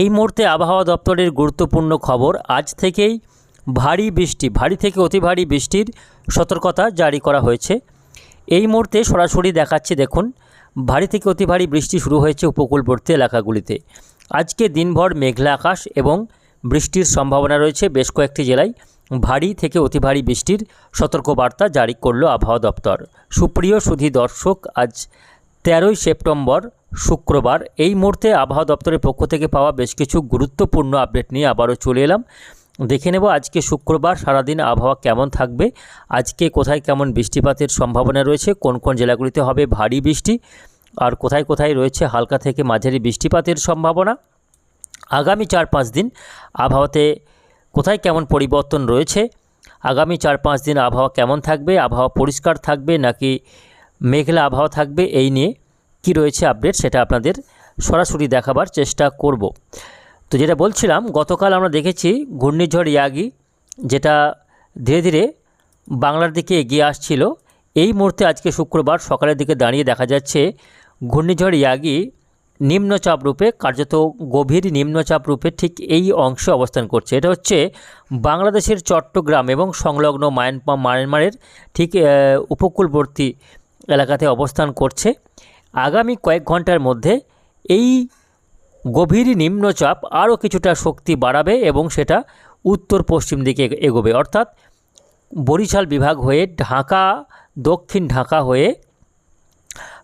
এই মুহূর্তে আবহাওয়া দপ্তরের গুরুত্বপূর্ণ খবর, আজ থেকেই ভারী বৃষ্টি, ভারী থেকে অতি ভারী বৃষ্টির সতর্কতা জারি করা হয়েছে। এই মুহূর্তে সরাসরি দেখাচ্ছে, দেখুন, ভারী থেকে অতি ভারী বৃষ্টি শুরু হয়েছে উপকূলবর্তী এলাকাগুলিতে। আজকে দিনভর মেঘলা আকাশ এবং বৃষ্টির সম্ভাবনা রয়েছে বেশ কয়েকটি জেলায়। ভারী থেকে অতি ভারী বৃষ্টির সতর্কবার্তা জারি করল আবহাওয়া দপ্তর। সুপ্রিয় সুধী দর্শক, আজ তেরোই সেপ্টেম্বর শুক্রবার এই মুহূর্তে আবহাওয়া দপ্তরের পক্ষ থেকে পাওয়া বেশ কিছু গুরুত্বপূর্ণ আপডেট নিয়ে আবারও চলে এলাম। দেখে নেব আজকে শুক্রবার সারাদিন আবহাওয়া কেমন থাকবে, আজকে কোথায় কেমন বৃষ্টিপাতের সম্ভাবনা রয়েছে, কোন কোন জেলাগুলিতে হবে ভারী বৃষ্টি, আর কোথায় কোথায় রয়েছে হালকা থেকে মাঝারি বৃষ্টিপাতের সম্ভাবনা। আগামী চার পাঁচ দিন আবহাওয়াতে কোথায় কেমন পরিবর্তন রয়েছে, আগামী চার পাঁচ দিন আবহাওয়া কেমন থাকবে, আবহাওয়া পরিষ্কার থাকবে নাকি মেঘলা আবহাওয়া থাকবে এই নিয়ে কি রয়েছে আপডেট সেটা আপনাদের সরাসরি দেখাবার চেষ্টা করব। তো যেটা বলছিলাম, গতকাল আমরা দেখেছি ঘূর্ণিঝড় ইয়াগি, যেটা ধীরে ধীরে বাংলার দিকে এগিয়ে আসছিল। এই মুহূর্তে আজকে শুক্রবার সকালের দিকে দাঁড়িয়ে দেখা যাচ্ছে, ঘূর্ণিঝড় ইয়াগি নিম্নচাপ রূপে, কার্যত গভীর নিম্নচাপ রূপে ঠিক এই অংশে অবস্থান করছে। এটা হচ্ছে বাংলাদেশের চট্টগ্রাম এবং সংলগ্ন মায়ানমা মায়ানমারের ঠিক উপকূলবর্তী এলাকাতে অবস্থান করছে। আগামী কয়েক ঘণ্টার মধ্যে এই গভীর নিম্নচাপ আরও কিছুটা শক্তি বাড়াবে এবং সেটা উত্তর পশ্চিম দিকে এগোবে। অর্থাৎ বরিশাল বিভাগ হয়ে ঢাকা, দক্ষিণ ঢাকা হয়ে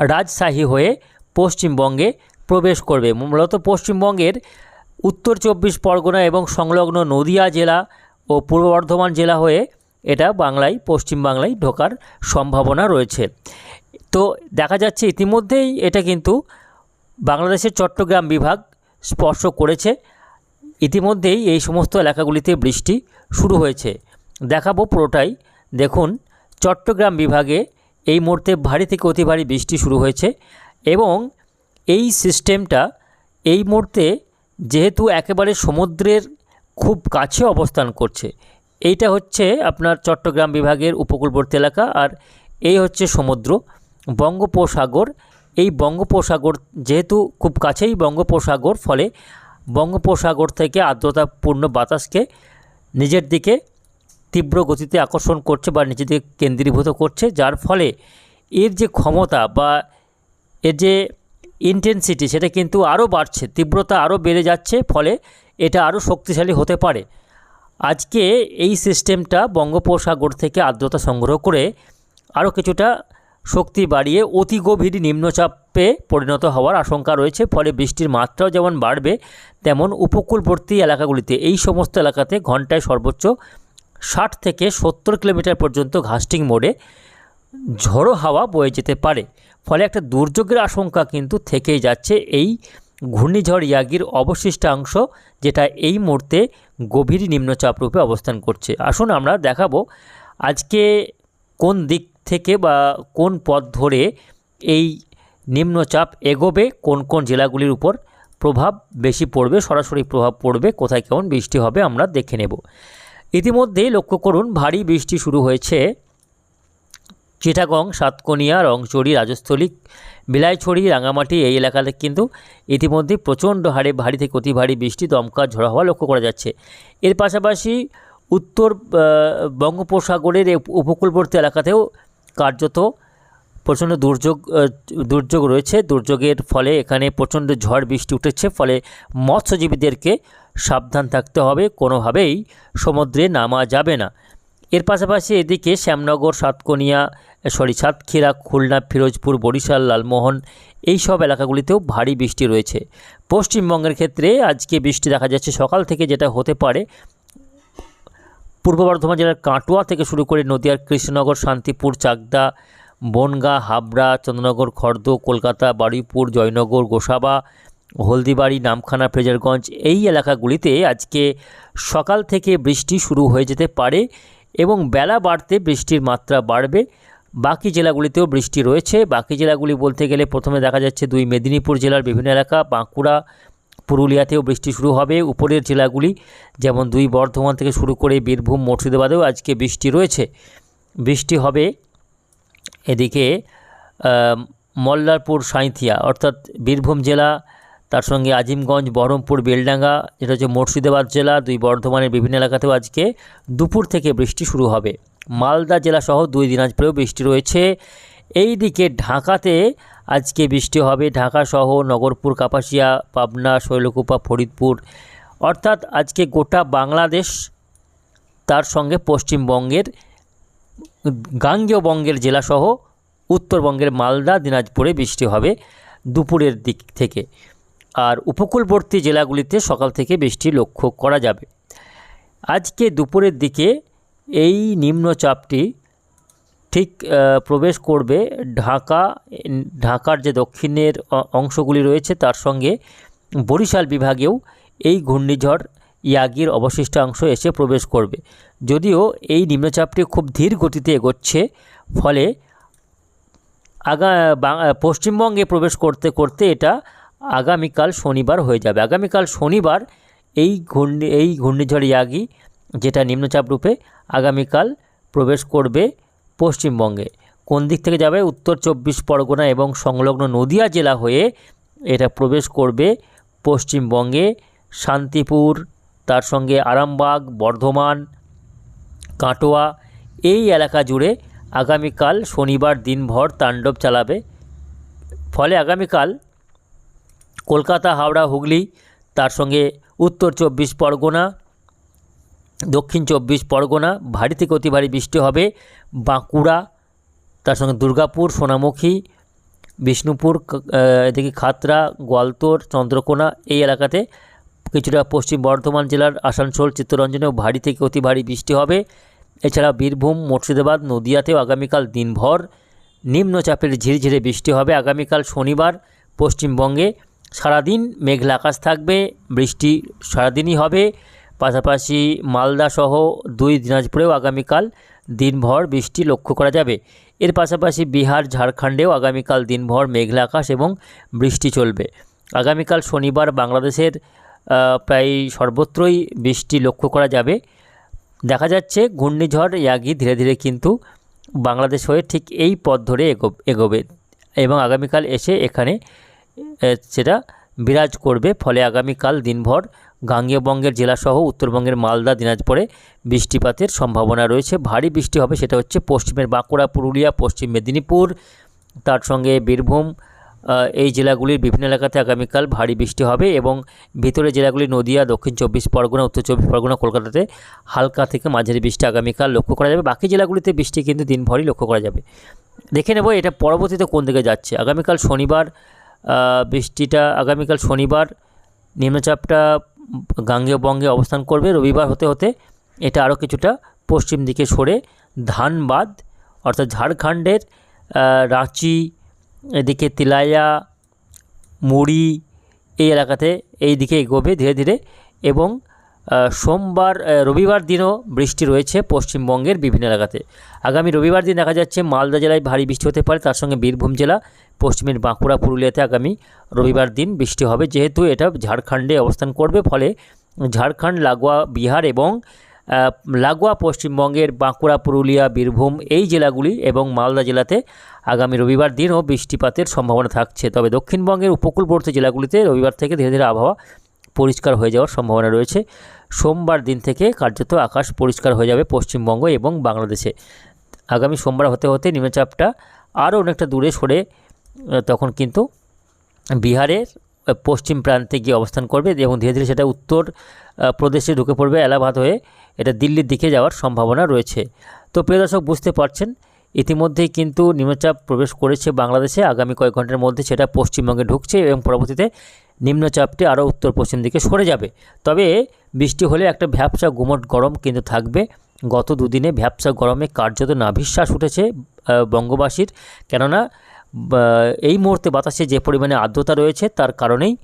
রাজশাহী হয়ে পশ্চিমবঙ্গে প্রবেশ করবে। মূলত পশ্চিমবঙ্গের উত্তর চব্বিশ পরগনা এবং সংলগ্ন নদিয়া জেলা ও পূর্ব বর্ধমান জেলা হয়ে এটা বাংলায় পশ্চিমবাংলায় ঢোকার সম্ভাবনা রয়েছে। তো দেখা যাচ্ছে ইতিমধ্যেই এটা কিন্তু বাংলাদেশের চট্টগ্রাম বিভাগ স্পর্শ করেছে। ইতিমধ্যেই এই সমস্ত এলাকাগুলিতে বৃষ্টি শুরু হয়েছে। দেখাবো পুরোটাই। দেখুন, চট্টগ্রাম বিভাগে এই মুহূর্তে ভারী থেকে অতি ভারী বৃষ্টি শুরু হয়েছে এবং এই সিস্টেমটা এই মুহূর্তে যেহেতু একেবারে সমুদ্রের খুব কাছে অবস্থান করছে, এইটা হচ্ছে আপনার চট্টগ্রাম বিভাগের উপকূলবর্তী এলাকা আর এই হচ্ছে সমুদ্র। বঙ্গোপসাগর, এই বঙ্গোপসাগর যেহেতু খুব কাছেই বঙ্গোপসাগর, ফলে বঙ্গোপসাগর থেকে আর্দ্রতাপূর্ণ বাতাসকে নিজের দিকে তীব্র গতিতে আকর্ষণ করছে বা নিজের দিকে কেন্দ্রীভূত করছে, যার ফলে এর যে ক্ষমতা বা এর যে ইন্টেন্সিটি সেটা কিন্তু আরও বাড়ছে, তীব্রতা আরও বেড়ে যাচ্ছে, ফলে এটা আরও শক্তিশালী হতে পারে। আজকে এই সিস্টেমটা বঙ্গোপসাগর থেকে আর্দ্রতা সংগ্রহ করে আরও কিছুটা শক্তি বাড়িয়ে অতি গভীর নিম্নচাপে পরিণত হওয়ার আশঙ্কা রয়েছে। ফলে বৃষ্টির মাত্রাও যেমন বাড়বে, তেমন উপকূলবর্তী এলাকাগুলিতে এই সমস্ত এলাকাতে ঘন্টায় সর্বোচ্চ ষাট থেকে সত্তর কিলোমিটার পর্যন্ত ঘাস্টিং মোড়ে ঝড়ো হাওয়া বয়ে যেতে পারে। ফলে একটা দুর্যোগের আশঙ্কা কিন্তু থেকেই যাচ্ছে। এই ঘূর্ণিঝড় ইয়াগির অবশিষ্টাংশ যেটা এই মুহূর্তে গভীর নিম্নচাপ রূপে অবস্থান করছে। আসুন আমরা দেখাবো আজকে কোন দিক থেকে বা কোন পথ ধরে এই নিম্নচাপ এগোবে, কোন কোন জেলাগুলির উপর প্রভাব বেশি পড়বে, সরাসরি প্রভাব পড়বে, কোথায় কেমন বৃষ্টি হবে আমরা দেখে নেব। ইতিমধ্যেই লক্ষ্য করুন, ভারী বৃষ্টি শুরু হয়েছে চিটাগং, সাতকনিয়া, রংচড়ি, রাজস্থলী, বিলাইছড়ি রাঙামাটি এই এলাকাতে কিন্তু ইতিমধ্যে প্রচণ্ড হারে ভারী থেকে অতি ভারী বৃষ্টি, দমকা, ঝড়ো হওয়া লক্ষ্য করা যাচ্ছে। এর পাশাপাশি উত্তর বঙ্গোপসাগরের উপকূলবর্তী এলাকাতেও কার্যত প্রচণ্ড দুর্যোগ দুর্যোগ রয়েছে। দুর্যোগের ফলে এখানে প্রচণ্ড ঝড় বৃষ্টি উঠেছে, ফলে মৎস্যজীবীদেরকে সাবধান থাকতে হবে, কোনোভাবেই সমুদ্রে নামা যাবে না। এর পাশাপাশি এদিকে শ্যামনগর, সাতকনিয়া, সরি, সাতক্ষীরা, খুলনা, ফিরোজপুর, বরিশাল, লালমোহন এই সব এলাকাগুলিতেও ভারী বৃষ্টি রয়েছে। পশ্চিমবঙ্গের ক্ষেত্রে আজকে বৃষ্টি দেখা যাচ্ছে সকাল থেকে যেটা হতে পারে পূর্ব বর্ধমান জেলার কাটোয়া থেকে শুরু করে নদিয়ার কৃষ্ণনগর, শান্তিপুর, চাকদা, বনগা, হাবড়া, চন্দ্রনগর, খর্দ, কলকাতা, বারুইপুর, জয়নগর, গোসাবা, হলদিবাড়ি, নামখানা ফ্রেজারগঞ্জ এই এলাকাগুলিতে আজকে সকাল থেকে বৃষ্টি শুরু হয়ে যেতে পারে এবং বেলা বাড়তে বৃষ্টির মাত্রা বাড়বে। বাকি জেলাগুলিতেও বৃষ্টি রয়েছে। বাকি জেলাগুলি বলতে গেলে প্রথমে দেখা যাচ্ছে দুই মেদিনীপুর জেলার বিভিন্ন এলাকা, বাঁকুড়া পুরুলিয়াতেও বৃষ্টি শুরু হবে। উপরের জেলাগুলি, যেমন দুই বর্ধমান থেকে শুরু করে বীরভূম, মুর্শিদাবাদেও আজকে বৃষ্টি রয়েছে। বৃষ্টি হবে এদিকে মল্লারপুর, সাঁইথিয়া, অর্থাৎ বীরভূম জেলা, তার সঙ্গে আজিমগঞ্জ, বহরমপুর, বেলডাঙ্গা, যেটা হচ্ছে মুর্শিদাবাদ জেলা, দুই বর্ধমানের বিভিন্ন এলাকাতেও আজকে দুপুর থেকে বৃষ্টি শুরু হবে। মালদা জেলা সহ দুই দিনাজপুরেও বৃষ্টি রয়েছে। এই দিকে ঢাকাতে আজকে বৃষ্টি হবে ঢাকা সহ নগরপুর, কাপাসিয়া, পাবনা, শৈলকুপা, ফরিদপুর। অর্থাৎ আজকে গোটা বাংলাদেশ তার সঙ্গে পশ্চিমবঙ্গের, গাঙ্গেয় বঙ্গের জেলাসহ উত্তরবঙ্গের মালদা, দিনাজপুরে বৃষ্টি হবে দুপুরের দিক থেকে। আর উপকূলবর্তী জেলাগুলিতে সকাল থেকে বৃষ্টি লক্ষ্য করা যাবে। আজকে দুপুরের দিকে এই নিম্নচাপটি ঠিক প্রবেশ করবে ঢাকা, ঢাকার যে দক্ষিণের অংশগুলি রয়েছে তার সঙ্গে বরিশাল বিভাগেও এই ঘূর্ণিঝড় ইয়াগির অবশিষ্টাংশ এসে প্রবেশ করবে। যদিও এই নিম্নচাপটি খুব ধীর গতিতে এগোচ্ছে, ফলে আগা পশ্চিমবঙ্গে প্রবেশ করতে করতে এটা আগামীকাল শনিবার হয়ে যাবে। আগামীকাল শনিবার এই ঘূর্ণি, এই ঘূর্ণিঝড় ইয়াগি, যেটা নিম্নচাপ রূপে আগামীকাল প্রবেশ করবে পশ্চিমবঙ্গে। কোন দিক থেকে যাবে? উত্তর চব্বিশ পরগনা এবং সংলগ্ন নদিয়া জেলা হয়ে এটা প্রবেশ করবে পশ্চিমবঙ্গে। শান্তিপুর, তার সঙ্গে আরামবাগ, বর্ধমান, কাটোয়া, এই এলাকা জুড়ে আগামীকাল শনিবার দিনভর তাণ্ডব চালাবে। ফলে আগামীকাল কলকাতা, হাওড়া, হুগলি, তার সঙ্গে উত্তর চব্বিশ পরগনা দক্ষিণ চব্বিশ পরগনা, ভারী থেকে অতি ভারী বৃষ্টি হবে। বাঁকুড়া, তার সঙ্গে দুর্গাপুর, সোনামুখী, বিষ্ণুপুর এদিকে খাতরা, গোয়ালতোর, চন্দ্রকোনা এই এলাকাতে কিছুটা পশ্চিম বর্ধমান জেলার আসানসোল, চিত্তরঞ্জনেও ভারী থেকে অতি ভারী বৃষ্টি হবে। এছাড়া বীরভূম, মুর্শিদাবাদ, নদিয়াতেও আগামীকাল দিনভর নিম্নচাপের ঝিরঝিরে বৃষ্টি হবে। আগামীকাল শনিবার পশ্চিমবঙ্গে সারাদিন মেঘলা আকাশ থাকবে, বৃষ্টি সারাদিনই হবে। পাশাপাশি মালদা সহ দুই দিনাজপুরেও আগামীকাল দিনভর বৃষ্টি লক্ষ্য করা যাবে। এর পাশাপাশি বিহার, ঝাড়খণ্ডেও আগামীকাল দিনভর মেঘলা আকাশ এবং বৃষ্টি চলবে। আগামীকাল শনিবার বাংলাদেশের প্রায় সর্বত্রই বৃষ্টি লক্ষ্য করা যাবে। দেখা যাচ্ছে ঘূর্ণিঝড়, ইয়াগি ধীরে ধীরে কিন্তু বাংলাদেশ হয়ে ঠিক এই পথ ধরে এগো এগোবে এবং আগামীকাল এসে এখানে সেটা বিরাজ করবে। ফলে আগামীকাল দিনভর গাঙ্গেয় বঙ্গের জেলাসহ উত্তরবঙ্গের মালদা, দিনাজপুরে বৃষ্টিপাতের সম্ভাবনা রয়েছে। ভারী বৃষ্টি হবে, সেটা হচ্ছে পশ্চিমের বাঁকুড়া, পুরুলিয়া, পশ্চিম মেদিনীপুর। তার সঙ্গে বীরভূম এই জেলাগুলির বিভিন্ন এলাকাতে আগামীকাল ভারী বৃষ্টি হবে এবং ভিতরে জেলাগুলি নদিয়া, দক্ষিণ চব্বিশ পরগনা, উত্তর চব্বিশ পরগনা, কলকাতাতে হালকা থেকে মাঝারি বৃষ্টি আগামীকাল লক্ষ্য করা যাবে। বাকি জেলাগুলিতে বৃষ্টি কিন্তু দিনভরই লক্ষ্য করা যাবে। দেখে নেব এটা পরবর্তীতে কোন দিকে যাচ্ছে। আগামীকাল শনিবার বৃষ্টিটা আগামীকাল শনিবার, নিম্নচাপটা গাঙ্গেয় বঙ্গে অবস্থান করবে। রবিবার হতে হতে এটা আরও কিছুটা পশ্চিম দিকে সরে ধানবাদ, অর্থাৎ ঝাড়খণ্ডের রাঁচি, এদিকে তিলাইয়া, মুড়ি এই এলাকাতে এই দিকে এগোবে ধীরে ধীরে এবং সোমবার রবিবার দিনও বৃষ্টি রয়েছে পশ্চিমবঙ্গের বিভিন্ন এলাকাতে। আগামী রবিবার দিন দেখা যাচ্ছে মালদা জেলায় ভারী বৃষ্টি হতে পারে, তার সঙ্গে বীরভূম জেলা, পশ্চিমের বাঁকুড়া, পুরুলিয়াতে আগামী রবিবার দিন বৃষ্টি হবে। যেহেতু এটা ঝাড়খণ্ডে অবস্থান করবে, ফলে ঝাড়খণ্ড, লাগোয়া, বিহার এবং লাগোয়া পশ্চিমবঙ্গের বাঁকুড়া, পুরুলিয়া, বীরভূম এই জেলাগুলি এবং মালদা জেলাতে আগামী রবিবার দিনও বৃষ্টিপাতের সম্ভাবনা থাকছে। তবে দক্ষিণবঙ্গের উপকূলবর্তী জেলাগুলিতে রবিবার থেকে ধীরে ধীরে আবহাওয়া পরিষ্কার হয়ে যাওয়ার সম্ভাবনা রয়েছে। সোমবার দিন থেকে কার্যত আকাশ পরিষ্কার হয়ে যাবে পশ্চিমবঙ্গ এবং বাংলাদেশে। আগামী সোমবার হতে হতে নিম্নচাপটা আরও অনেকটা দূরে সরে তখন কিন্তু বিহারের পশ্চিম প্রান্তে গিয়ে অবস্থান করবে এবং ধীরে ধীরে সেটা উত্তর প্রদেশে ঢুকে পড়বে এলাহাবাদ হয়ে। এটা দিল্লির দিকে যাওয়ার সম্ভাবনা রয়েছে। তো প্রিয় দর্শক, বুঝতে পারছেন, ইতিমধ্যেই কিন্তু নিম্নচাপ প্রবেশ করেছে বাংলাদেশে। আগামী কয়েক ঘণ্টার মধ্যে সেটা পশ্চিমবঙ্গে ঢুকছে এবং পরবর্তীতে নিম্নচাপটি আরও উত্তর পশ্চিম দিকে সরে যাবে। তবে বৃষ্টি হলে একটা ভ্যাপসা গুমট গরম কিন্তু থাকবে। গত দুদিনে ভ্যাপসা গরমে কার্যত নাভিশ্বাস উঠেছে বঙ্গবাসীর। কেননা এই মুহূর্তে বাতাসে যে পরিমাণে আর্দ্রতা রয়েছে তার কারণেই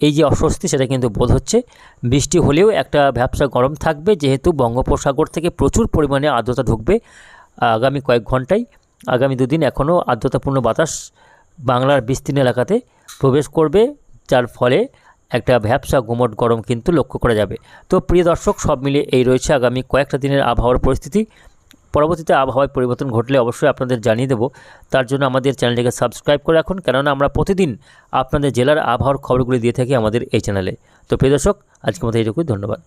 এই যে অস্বস্তি সেটা কিন্তু বোধ হচ্ছে। বৃষ্টি হলেও একটা ভ্যাপসা গরম থাকবে, যেহেতু বঙ্গোপসাগর থেকে প্রচুর পরিমাণে আর্দ্রতা ঢুকবে আগামী কয়েক ঘন্টায় আগামী দুদিন এখনও আর্দ্রতাপূর্ণ বাতাস বাংলার বিস্তীর্ণ এলাকাতে প্রবেশ করবে। যার ফলে একটা ভ্যাবসা গুমট গরম কিন্তু লক্ষ্য করা যাবে। তো প্রিয় দর্শক, সব মিলে এই রয়েছে আগামী কয়েকটা দিনের আবহাওয়ার পরিস্থিতি। পরবর্তীতে আবহাওয়ায় পরিবর্তন ঘটলে অবশ্যই আপনাদের জানিয়ে দেব। তার জন্য আমাদের চ্যানেলটিকে সাবস্ক্রাইব করে রাখুন, কেননা আমরা প্রতিদিন আপনাদের জেলার আবহাওয়ার খবরগুলি দিয়ে থাকি আমাদের এই চ্যানেলে। তো প্রিয় দর্শক, আজকের মতো এইটুকুই, ধন্যবাদ।